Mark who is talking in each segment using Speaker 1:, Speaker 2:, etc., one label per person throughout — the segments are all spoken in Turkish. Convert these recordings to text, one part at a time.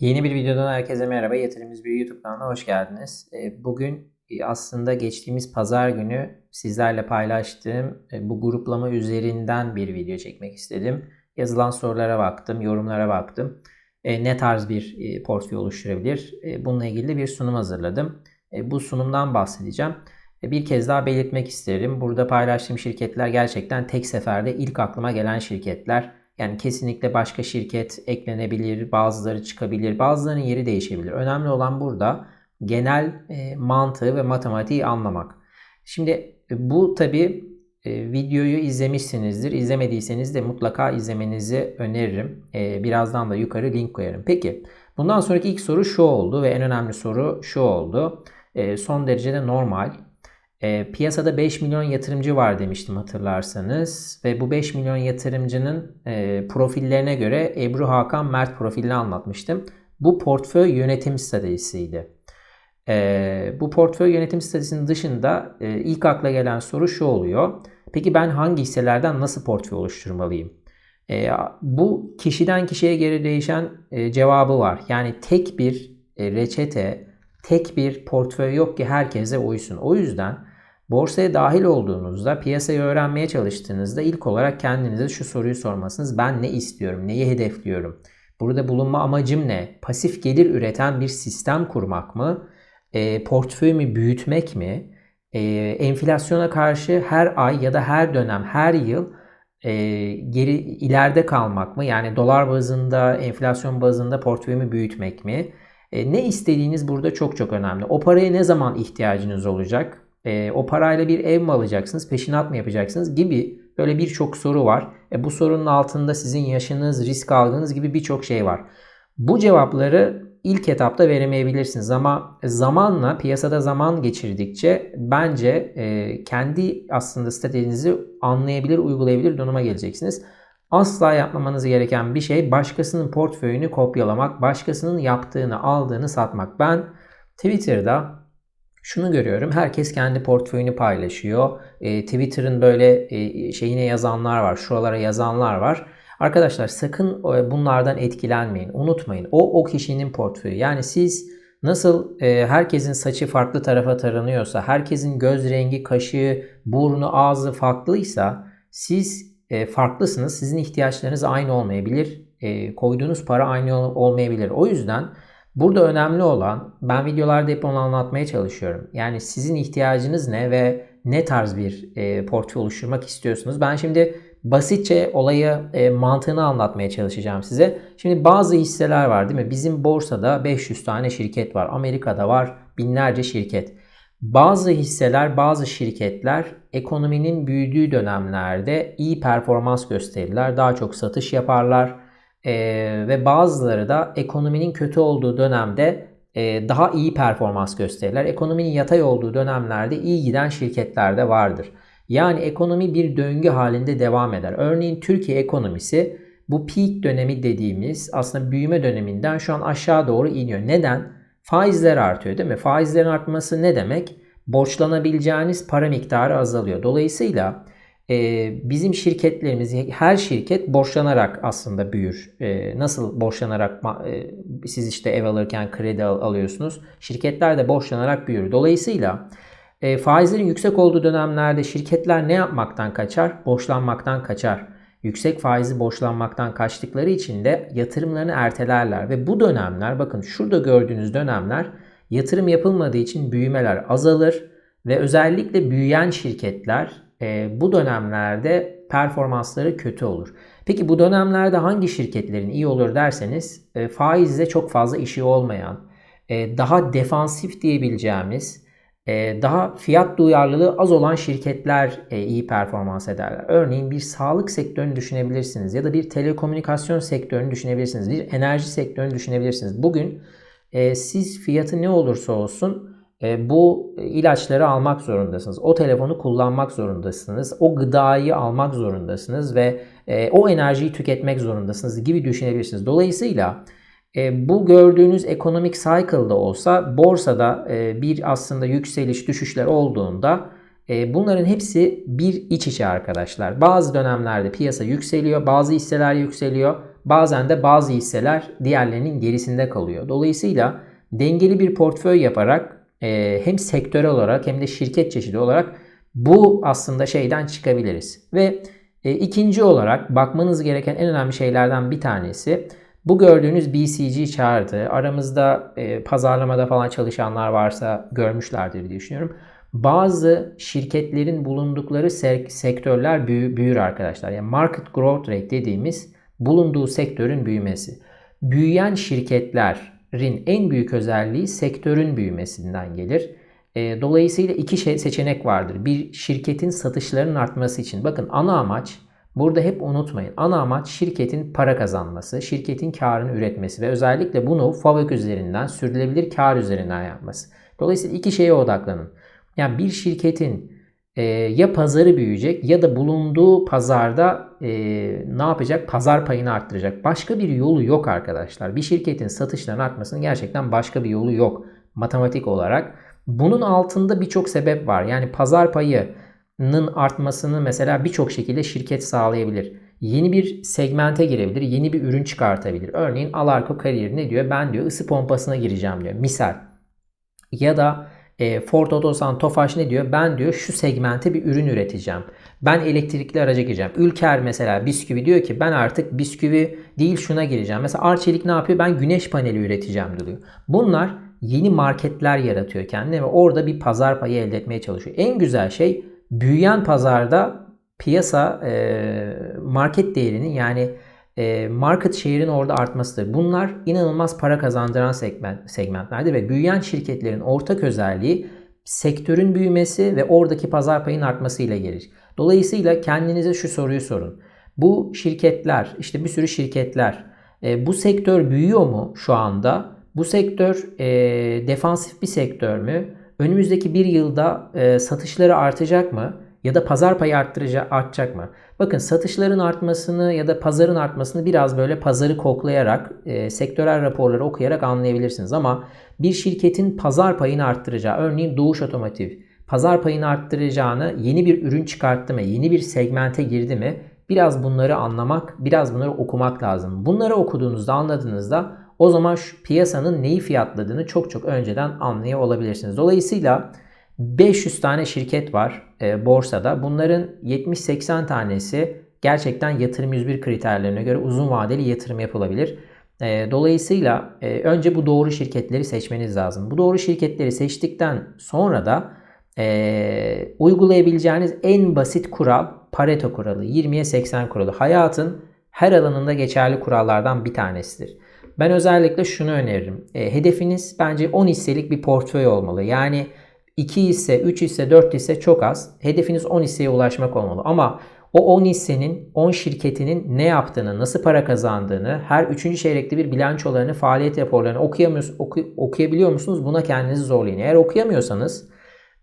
Speaker 1: Yeni bir videodan herkese merhaba. Yatırımcı bir YouTube kanalına hoş geldiniz. E, Bugün e, aslında geçtiğimiz pazar günü sizlerle paylaştığım e, bu gruplama üzerinden bir video çekmek istedim. Yazılan sorulara baktım, yorumlara baktım. Ne tarz bir portföy oluşturabilir? Bununla ilgili bir sunum hazırladım. Bu sunumdan bahsedeceğim. Bir kez daha belirtmek isterim. Burada paylaştığım şirketler gerçekten tek seferde ilk aklıma gelen şirketler. Yani kesinlikle başka şirket eklenebilir, bazıları çıkabilir, bazılarının yeri değişebilir. Önemli olan burada genel e, mantığı ve matematiği anlamak. Şimdi e, bu tabi e, videoyu izlemişsinizdir. İzlemediyseniz de mutlaka izlemenizi öneririm. E, birazdan da yukarı link koyarım. Peki bundan sonraki ilk soru şu oldu ve en önemli soru şu oldu. E, son derece de normal. E, piyasada 5 milyon yatırımcı var demiştim hatırlarsanız. Ve bu 5 milyon yatırımcının e, profillerine göre Ebru Hakan Mert profilini anlatmıştım. Bu portföy yönetim stratejisiydi. E, bu portföy yönetim stratejisinin dışında e, ilk akla gelen soru şu oluyor. Peki ben hangi hisselerden nasıl portföy oluşturmalıyım? E, bu kişiden kişiye göre değişen e, cevabı var. Yani tek bir e, reçete, tek bir portföy yok ki herkese uysun. O yüzden Borsaya dahil olduğunuzda, piyasayı öğrenmeye çalıştığınızda ilk olarak kendinize şu soruyu sormasınız. Ben ne istiyorum, neyi hedefliyorum? Burada bulunma amacım ne? Pasif gelir üreten bir sistem kurmak mı? E, portföyümü büyütmek mi? E, enflasyona karşı her ay ya da her dönem, her yıl e, geri ileride kalmak mı? Yani dolar bazında, enflasyon bazında portföyümü büyütmek mi? E, ne istediğiniz burada çok çok önemli. O paraya ne zaman ihtiyacınız olacak? E, o parayla bir ev mi alacaksınız, peşinat mı yapacaksınız gibi böyle birçok soru var. E, bu sorunun altında sizin yaşınız, risk algınız gibi birçok şey var. Bu cevapları ilk etapta veremeyebilirsiniz ama zamanla piyasada zaman geçirdikçe bence e, kendi aslında stratejinizi anlayabilir, uygulayabilir duruma geleceksiniz. Asla yapmamanız gereken bir şey başkasının portföyünü kopyalamak, başkasının yaptığını, aldığını satmak. Ben Twitter'da şunu görüyorum. Herkes kendi portföyünü paylaşıyor. E, Twitter'ın böyle e, şeyine yazanlar var. Şuralara yazanlar var. Arkadaşlar sakın e, bunlardan etkilenmeyin. Unutmayın. O o kişinin portföyü. Yani siz nasıl e, herkesin saçı farklı tarafa taranıyorsa, herkesin göz rengi, kaşı, burnu, ağzı farklıysa siz e, farklısınız. Sizin ihtiyaçlarınız aynı olmayabilir. E, koyduğunuz para aynı olmayabilir. O yüzden Burada önemli olan ben videolarda hep onu anlatmaya çalışıyorum. Yani sizin ihtiyacınız ne ve ne tarz bir e, portföy oluşturmak istiyorsunuz. Ben şimdi basitçe olayı e, mantığını anlatmaya çalışacağım size. Şimdi bazı hisseler var değil mi? Bizim borsada 500 tane şirket var. Amerika'da var binlerce şirket. Bazı hisseler, bazı şirketler ekonominin büyüdüğü dönemlerde iyi performans gösterirler. Daha çok satış yaparlar e, ve bazıları da ekonominin kötü olduğu dönemde e, daha iyi performans gösterirler. Ekonominin yatay olduğu dönemlerde iyi giden şirketler de vardır. Yani ekonomi bir döngü halinde devam eder. Örneğin Türkiye ekonomisi bu peak dönemi dediğimiz aslında büyüme döneminden şu an aşağı doğru iniyor. Neden? Faizler artıyor değil mi? Faizlerin artması ne demek? Borçlanabileceğiniz para miktarı azalıyor. Dolayısıyla ee, bizim şirketlerimiz, her şirket borçlanarak aslında büyür. Ee, nasıl borçlanarak e, siz işte ev alırken kredi alıyorsunuz. Şirketler de borçlanarak büyür. Dolayısıyla e, faizlerin yüksek olduğu dönemlerde şirketler ne yapmaktan kaçar? Borçlanmaktan kaçar. Yüksek faizi borçlanmaktan kaçtıkları için de yatırımlarını ertelerler. Ve bu dönemler bakın şurada gördüğünüz dönemler yatırım yapılmadığı için büyümeler azalır. Ve özellikle büyüyen şirketler e, bu dönemlerde performansları kötü olur. Peki bu dönemlerde hangi şirketlerin iyi olur derseniz e, faizle çok fazla işi olmayan, e, daha defansif diyebileceğimiz, e, daha fiyat duyarlılığı az olan şirketler e, iyi performans ederler. Örneğin bir sağlık sektörünü düşünebilirsiniz ya da bir telekomünikasyon sektörünü düşünebilirsiniz, bir enerji sektörünü düşünebilirsiniz. Bugün e, siz fiyatı ne olursa olsun bu ilaçları almak zorundasınız. O telefonu kullanmak zorundasınız. O gıdayı almak zorundasınız ve e, o enerjiyi tüketmek zorundasınız gibi düşünebilirsiniz. Dolayısıyla e, bu gördüğünüz ekonomik cycle'da olsa borsada bir aslında yükseliş düşüşler olduğunda bunların hepsi bir iç içe arkadaşlar. Bazı dönemlerde piyasa yükseliyor, bazı hisseler yükseliyor. Bazen de bazı hisseler diğerlerinin gerisinde kalıyor. Dolayısıyla dengeli bir portföy yaparak e, hem sektörel olarak hem de şirket çeşidi olarak bu aslında şeyden çıkabiliriz. Ve e, ikinci olarak bakmanız gereken en önemli şeylerden bir tanesi bu gördüğünüz BCG çağırdı. Aramızda e, pazarlamada falan çalışanlar varsa görmüşlerdir diye düşünüyorum. Bazı şirketlerin bulundukları sek- sektörler büyü- büyür arkadaşlar. Yani market growth rate dediğimiz bulunduğu sektörün büyümesi. Büyüyen şirketlerin en büyük özelliği sektörün büyümesinden gelir. E, dolayısıyla iki şey seçenek vardır. Bir şirketin satışlarının artması için. Bakın ana amaç burada hep unutmayın. Ana amaç şirketin para kazanması, şirketin karını üretmesi ve özellikle bunu FAVÖK üzerinden sürdürülebilir kar üzerinden yapması. Dolayısıyla iki şeye odaklanın. Yani bir şirketin e, ya pazarı büyüyecek ya da bulunduğu pazarda e, ne yapacak? Pazar payını arttıracak. Başka bir yolu yok arkadaşlar. Bir şirketin satışlarının artmasının gerçekten başka bir yolu yok matematik olarak. Bunun altında birçok sebep var. Yani pazar payının artmasını mesela birçok şekilde şirket sağlayabilir. Yeni bir segmente girebilir, yeni bir ürün çıkartabilir. Örneğin Alarko Kariyer ne diyor? Ben diyor ısı pompasına gireceğim diyor. Misal. Ya da e, Ford Otosan Tofaş ne diyor? Ben diyor şu segmente bir ürün üreteceğim. Ben elektrikli araca gireceğim. Ülker mesela bisküvi diyor ki ben artık bisküvi değil şuna gireceğim. Mesela Arçelik ne yapıyor? Ben güneş paneli üreteceğim diyor. Bunlar yeni marketler yaratıyor kendine ve orada bir pazar payı elde etmeye çalışıyor. En güzel şey büyüyen pazarda piyasa e, market değerinin yani market share'in orada artmasıdır. Bunlar inanılmaz para kazandıran segment, segmentlerdir ve büyüyen şirketlerin ortak özelliği sektörün büyümesi ve oradaki pazar payının artmasıyla gelir. Dolayısıyla kendinize şu soruyu sorun. Bu şirketler, işte bir sürü şirketler, e, bu sektör büyüyor mu şu anda? Bu sektör e, defansif bir sektör mü? Önümüzdeki bir yılda e, satışları artacak mı? Ya da pazar payı arttıracak, artacak mı? Bakın satışların artmasını ya da pazarın artmasını biraz böyle pazarı koklayarak, e, sektörel raporları okuyarak anlayabilirsiniz. Ama bir şirketin pazar payını arttıracağı, örneğin Doğuş Otomotiv, pazar payını arttıracağını yeni bir ürün çıkarttı mı, yeni bir segmente girdi mi? Biraz bunları anlamak, biraz bunları okumak lazım. Bunları okuduğunuzda, anladığınızda o zaman şu piyasanın neyi fiyatladığını çok çok önceden anlıyor olabilirsiniz. Dolayısıyla 500 tane şirket var e, borsada. Bunların 70-80 tanesi gerçekten yatırım 101 kriterlerine göre uzun vadeli yatırım yapılabilir. E, dolayısıyla e, önce bu doğru şirketleri seçmeniz lazım. Bu doğru şirketleri seçtikten sonra da e, uygulayabileceğiniz en basit kural Pareto kuralı, 20'ye 80 kuralı. Hayatın her alanında geçerli kurallardan bir tanesidir. Ben özellikle şunu öneririm. E, hedefiniz bence 10 hisselik bir portföy olmalı. Yani 2 hisse, 3 hisse, 4 hisse çok az. Hedefiniz 10 hisseye ulaşmak olmalı. Ama o 10 hissenin, 10 şirketinin ne yaptığını, nasıl para kazandığını, her 3. çeyrekte bir bilançolarını, faaliyet raporlarını okuyamıyorsunuz, oku, okuyabiliyor musunuz? Buna kendinizi zorlayın. Eğer okuyamıyorsanız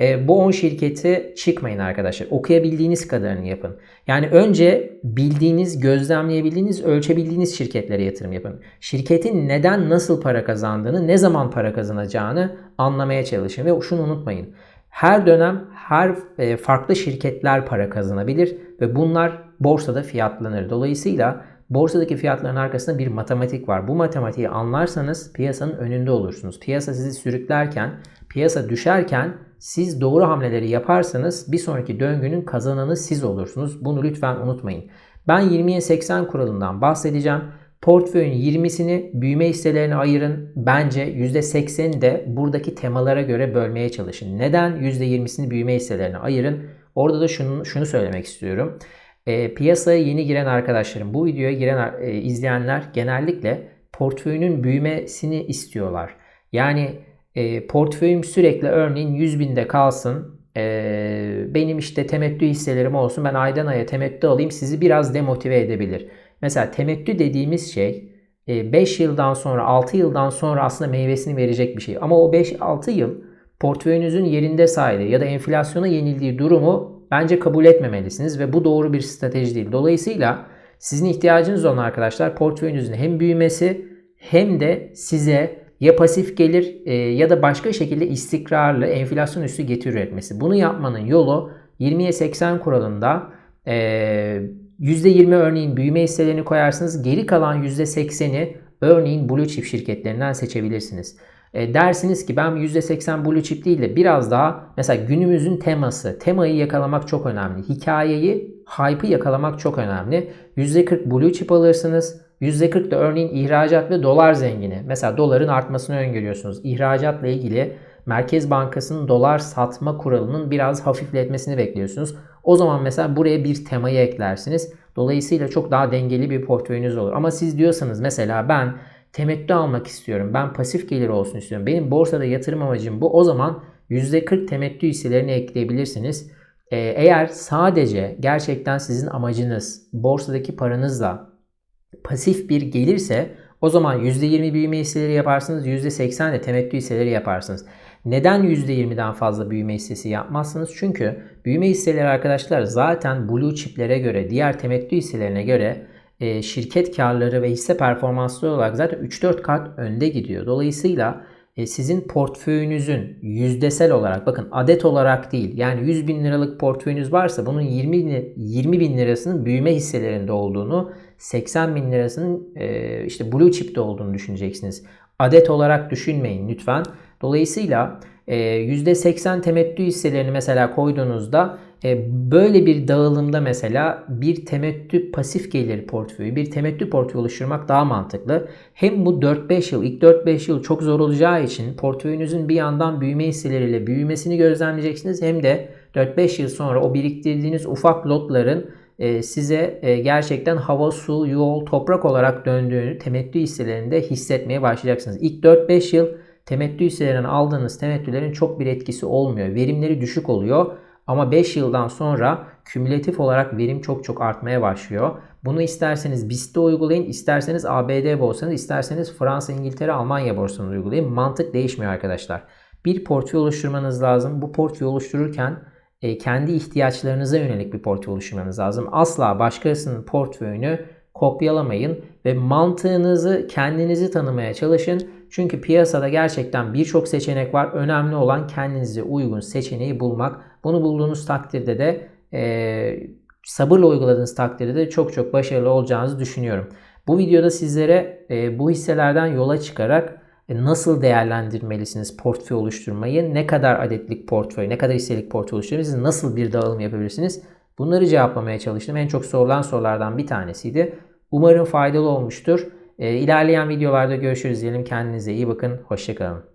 Speaker 1: e, bu 10 şirketi çıkmayın arkadaşlar. Okuyabildiğiniz kadarını yapın. Yani önce bildiğiniz, gözlemleyebildiğiniz, ölçebildiğiniz şirketlere yatırım yapın. Şirketin neden nasıl para kazandığını, ne zaman para kazanacağını anlamaya çalışın. Ve şunu unutmayın. Her dönem her e, farklı şirketler para kazanabilir ve bunlar borsada fiyatlanır. Dolayısıyla borsadaki fiyatların arkasında bir matematik var. Bu matematiği anlarsanız piyasanın önünde olursunuz. Piyasa sizi sürüklerken, piyasa düşerken siz doğru hamleleri yaparsanız bir sonraki döngünün kazananı siz olursunuz. Bunu lütfen unutmayın. Ben 20'ye 80 kuralından bahsedeceğim. Portföyün 20'sini büyüme hisselerine ayırın. Bence %80'i de buradaki temalara göre bölmeye çalışın. Neden %20'sini büyüme hisselerine ayırın? Orada da şunu, şunu söylemek istiyorum. E, piyasaya yeni giren arkadaşlarım, bu videoya giren e, izleyenler genellikle portföyünün büyümesini istiyorlar. Yani e, portföyüm sürekli örneğin 100 binde kalsın. E, benim işte temettü hisselerim olsun. Ben aydan aya temettü alayım. Sizi biraz demotive edebilir. Mesela temettü dediğimiz şey 5 e, yıldan sonra 6 yıldan sonra aslında meyvesini verecek bir şey. Ama o 5-6 yıl portföyünüzün yerinde saydığı ya da enflasyona yenildiği durumu bence kabul etmemelisiniz ve bu doğru bir strateji değil. Dolayısıyla sizin ihtiyacınız olan arkadaşlar portföyünüzün hem büyümesi hem de size ya pasif gelir e, ya da başka şekilde istikrarlı enflasyon üstü getiri üretmesi. Bunu yapmanın yolu 20'ye 80 kuralında e, %20 örneğin büyüme hisselerini koyarsınız. Geri kalan %80'i örneğin blue chip şirketlerinden seçebilirsiniz. E, dersiniz ki ben %80 blue chip değil de biraz daha mesela günümüzün teması, temayı yakalamak çok önemli. Hikayeyi, hype'ı yakalamak çok önemli. %40 blue chip alırsınız. %40 da örneğin ihracat ve dolar zengini. Mesela doların artmasını öngörüyorsunuz. İhracatla ilgili Merkez Bankası'nın dolar satma kuralının biraz hafifletmesini bekliyorsunuz. O zaman mesela buraya bir temayı eklersiniz. Dolayısıyla çok daha dengeli bir portföyünüz olur. Ama siz diyorsanız mesela ben temettü almak istiyorum. Ben pasif gelir olsun istiyorum. Benim borsada yatırım amacım bu. O zaman %40 temettü hisselerini ekleyebilirsiniz. Ee, eğer sadece gerçekten sizin amacınız borsadaki paranızla pasif bir gelirse o zaman %20 büyüme hisseleri yaparsınız. %80 de temettü hisseleri yaparsınız. Neden %20'den fazla büyüme hissesi yapmazsınız? Çünkü büyüme hisseleri arkadaşlar zaten blue chiplere göre, diğer temettü hisselerine göre e, şirket karları ve hisse performansları olarak zaten 3-4 kat önde gidiyor. Dolayısıyla sizin portföyünüzün yüzdesel olarak bakın adet olarak değil yani 100 bin liralık portföyünüz varsa bunun 20, 20 bin lirasının büyüme hisselerinde olduğunu 80 bin lirasının e, işte blue chip'te olduğunu düşüneceksiniz. Adet olarak düşünmeyin lütfen. Dolayısıyla %80 temettü hisselerini mesela koyduğunuzda e, böyle bir dağılımda mesela bir temettü pasif gelir portföyü, bir temettü portföyü oluşturmak daha mantıklı. Hem bu 4-5 yıl, ilk 4-5 yıl çok zor olacağı için portföyünüzün bir yandan büyüme hisseleriyle büyümesini gözlemleyeceksiniz. Hem de 4-5 yıl sonra o biriktirdiğiniz ufak lotların e, size e, gerçekten hava, su, yol, toprak olarak döndüğünü temettü hisselerinde hissetmeye başlayacaksınız. İlk 4-5 yıl temettü hisselerinden aldığınız temettülerin çok bir etkisi olmuyor. Verimleri düşük oluyor. Ama 5 yıldan sonra kümülatif olarak verim çok çok artmaya başlıyor. Bunu isterseniz BIST'te uygulayın, isterseniz ABD borsanız, isterseniz Fransa, İngiltere, Almanya borsanız uygulayın. Mantık değişmiyor arkadaşlar. Bir portföy oluşturmanız lazım. Bu portföy oluştururken e, kendi ihtiyaçlarınıza yönelik bir portföy oluşturmanız lazım. Asla başkasının portföyünü kopyalamayın ve mantığınızı kendinizi tanımaya çalışın. Çünkü piyasada gerçekten birçok seçenek var. Önemli olan kendinize uygun seçeneği bulmak. Bunu bulduğunuz takdirde de e, sabırla uyguladığınız takdirde de çok çok başarılı olacağınızı düşünüyorum. Bu videoda sizlere e, bu hisselerden yola çıkarak e, nasıl değerlendirmelisiniz portföy oluşturmayı, ne kadar adetlik portföy, ne kadar hisselik portföy oluşturabilirsiniz, nasıl bir dağılım yapabilirsiniz? Bunları cevaplamaya çalıştım. En çok sorulan sorulardan bir tanesiydi. Umarım faydalı olmuştur. E, ilerleyen videolarda görüşürüz diyelim. Kendinize iyi bakın. Hoşçakalın.